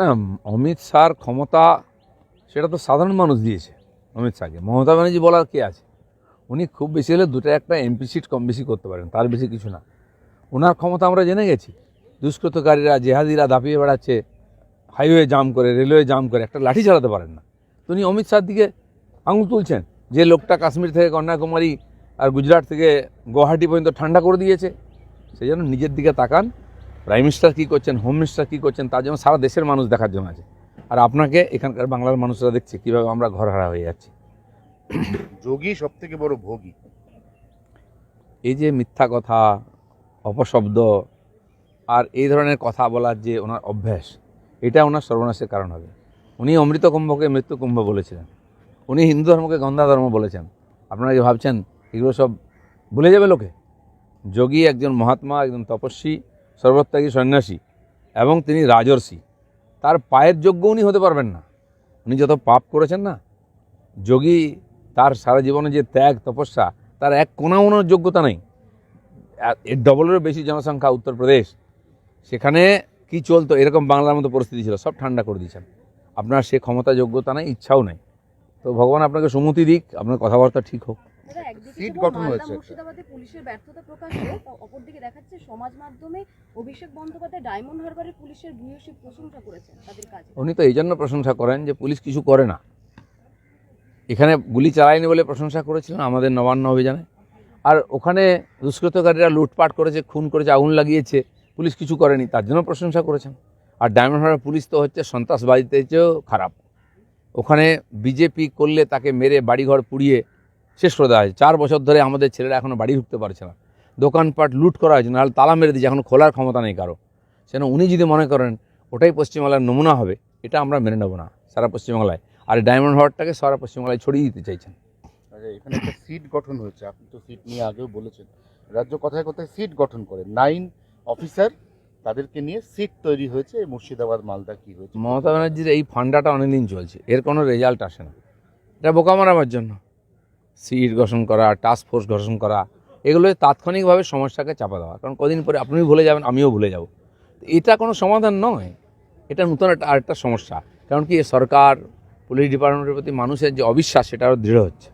না, অমিত শাহর ক্ষমতা সেটা তো সাধারণ মানুষ দিয়েছে, অমিত শাহকে। মমতা ব্যানার্জি বলার কে আছে? উনি খুব বেশি হলে দুটো একটা এমপি সিট কম বেশি করতে পারেন, তার বেশি কিছু না। ওনার ক্ষমতা আমরা জেনে গেছি। দুষ্কৃতকারীরা, জেহাদিরা দাপিয়ে বেড়াচ্ছে, হাইওয়ে জাম করে, রেলওয়ে জাম করে, একটা লাঠি চালাতে পারেন না। তো উনি অমিত শাহর দিকে আঙুল তুলছেন, যে লোকটা কাশ্মীর থেকে কন্যাকুমারী আর গুজরাট থেকে গুয়াহাটি পর্যন্ত ঠান্ডা করে দিয়েছে সেই জন্য নিজের দিকে তাকান প্রাইম মিনিস্টার কী করছেন হোম মিনিস্টার কী করছেন তার জন্য সারা দেশের মানুষ দেখার জন্য আছে। আর আপনাকে এখানকার বাংলার মানুষরা দেখছে কীভাবে আমরা ঘর হারা হয়ে যাচ্ছি। যোগী সব থেকে বড় ভোগী। এই যে মিথ্যা কথা অপশব্দ আর এই ধরনের কথা বলার যে ওনার অভ্যাস এটা ওনার সর্বনাশের কারণ হবে। উনি অমৃত কুম্ভকে মৃত্যু কুম্ভ বলেছিলেন। উনি হিন্দু ধর্মকে গন্ধা ধর্ম বলেছেন। আপনারা কি ভাবছেন এগুলো সব ভুলে যাবে লোকে? যোগী একজন মহাত্মা একজন তপস্বী সর্বত্যাগী সন্ন্যাসী এবং তিনি রাজর্ষি। তার পায়ের যোগ্য উনি হতে পারবেন না। উনি যত পাপ করেছেন না, যোগী তার সারা জীবনে যে ত্যাগ, তপস্যা, তার এক কোনাও যোগ্যতা নেই। এর ডবলেরও বেশি জনসংখ্যা উত্তরপ্রদেশ সেখানে কি চলতো, এরকম বাংলার মতো পরিস্থিতি ছিল, সব ঠান্ডা করে দিয়েছেন। আপনার সে ক্ষমতা, যোগ্যতা নেই, ইচ্ছাও নেই। তো ভগবান আপনাকে সুমতি দিক, আপনার কথাবার্তা ঠিক হোক। সিট গঠন হয়েছে মুর্শিদাবাদে পুলিশের ব্যর্থতা প্রকাশ অপরদিকে দেখাচ্ছে সমাজ মাধ্যমে অভিষেক বন্দ্যোপাধ্যায় ডায়মন্ড হারবারের পুলিশের ভূয়সী প্রশংসা করেছেন তাদের কাজে উনি তো এই জন্য প্রশংসা করেন যে পুলিশ কিছু করে না। এখানে গুলি চালায়নি বলে প্রশংসা করেছিলেন আমাদের নবান্ন অভিযানে। আর ওখানে দুষ্কৃতকারীরা লুটপাট করেছে খুন করেছে আগুন লাগিয়েছে পুলিশ কিছু করেনি তার জন্য প্রশংসা করেছেন। আর ডায়মন্ড হারবার পুলিশ তো হচ্ছে সন্ত্রাসবাদীতে চেয়েও খারাপ। ওখানে বিজেপি করলে তাকে মেরে বাড়িঘর পুড়িয়ে শেষ করে দেওয়া হয়েছে। চার বছর ধরে আমাদের ছেলেরা এখনও বাড়ি ঢুকতে পারছে না। দোকানপাট লুট করা হয়েছে নাহলে তালা মেরে দিয়েছে এখন খোলার ক্ষমতা নেই কারও। সেন উনি যদি মনে করেন ওটাই পশ্চিমবাংলার নমুনা হবে এটা আমরা মেনে নেব না সারা পশ্চিমবাংলায়। আর ডায়মন্ড হারবারটাকে সারা পশ্চিমবাংলায় ছড়িয়ে দিতে চাইছেন। আচ্ছা এখানে একটা সিট গঠন হয়েছে আপনি তো সিট নিয়ে আগেও বলেছেন। রাজ্য কথায় কথায় সিট গঠন করে নাইন অফিসার তাদেরকে নিয়ে সিট তৈরি হয়েছে মুর্শিদাবাদ মালদা কি হয়েছে? মমতা ব্যানার্জির এই ফান্ডাটা অনেকদিন চলছে এর কোনো রেজাল্ট আসে না। এটা বোকা মারাবার জন্য। সিট গঠন করা টাস্ক ফোর্স গঠন করা, এগুলো তাৎক্ষণিকভাবে সমস্যাকে চাপা দেওয়া। কারণ কদিন পরে আপনি ভুলে যাবেন, আমিও ভুলে যাব। এটা কোনো সমাধান নয়। এটা নতুন একটা, আরেকটা সমস্যা। কারণ কি, সরকার পুলিশ ডিপার্টমেন্টের প্রতি মানুষের যে অবিশ্বাস সেটা আরও দৃঢ় হচ্ছে।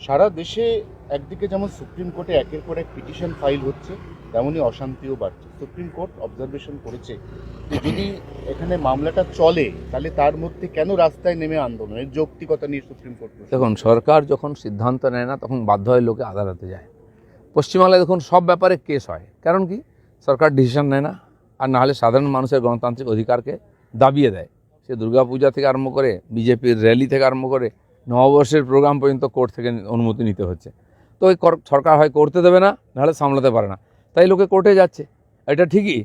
সারা দেশে একদিকে যেমন সুপ্রিম কোর্টে একের পর এক পিটিশন ফাইল হচ্ছে, তেমনই অশান্তিও বাড়ছে। সুপ্রিম কোর্ট অবজারভেশন করেছে যে যদি এখানে মামলাটা চলে, তাহলে তার মধ্যে কেন রাস্তায় নেমে আন্দোলন? এর যৌক্তিকতা নিয়ে সুপ্রিম কোর্ট দেখুন, সরকার যখন সিদ্ধান্ত নেয় না, তখন বাধ্য হয় লোকে আদালতে যায়। পশ্চিমবাংলায় দেখুন, সব ব্যাপারে কেস হয়। কারণ কি? সরকার ডিসিশন নেয় না, আর নাহলে সাধারণ মানুষের গণতান্ত্রিক অধিকারকে দাবিয়ে দেয়। সে দুর্গাপূজা থেকে আরম্ভ করে, বিজেপির র্যালি থেকে আরম্ভ করে, নববর্ষের প্রোগ্রাম পর্যন্ত কোর্ট থেকে অনুমতি নিতে হচ্ছে। তো ওই কর- সরকার হয় করতে দেবে না, নাহলে সামলাতে পারে না। তাই লোকে কোর্টে যাচ্ছে। এটা ঠিকই।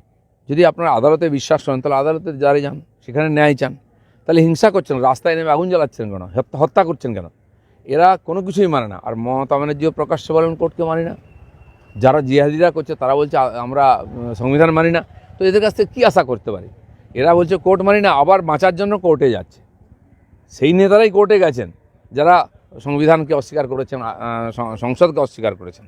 যদি আপনারা আদালতে বিশ্বাস করেন, তাহলে আদালতে জারি যান, সেখানে ন্যায় চান। তাহলে হিংসা করছেন, রাস্তায় নেমে আগুন জ্বালাচ্ছেন কেন? হত্যা করছেন কেন? এরা কোনো কিছুই মানে না। আর মমতা ব্যানার্জিও প্রকাশ্যে বলেন, কোর্টকে মানি না। যারা জিহাদিরা করছে, তারা বলছে আমরা সংবিধান মানি না। তো এদের কাছ থেকে কী আশা করতে পারি? এরা বলছে, কোর্ট মানি না। আবার বাঁচার জন্য কোর্টে যাচ্ছে। সেই নেতারাই কোর্টে গেছেন। যারা সংবিধানকে অস্বীকার করেছেন সংসদকে অস্বীকার করেছেন।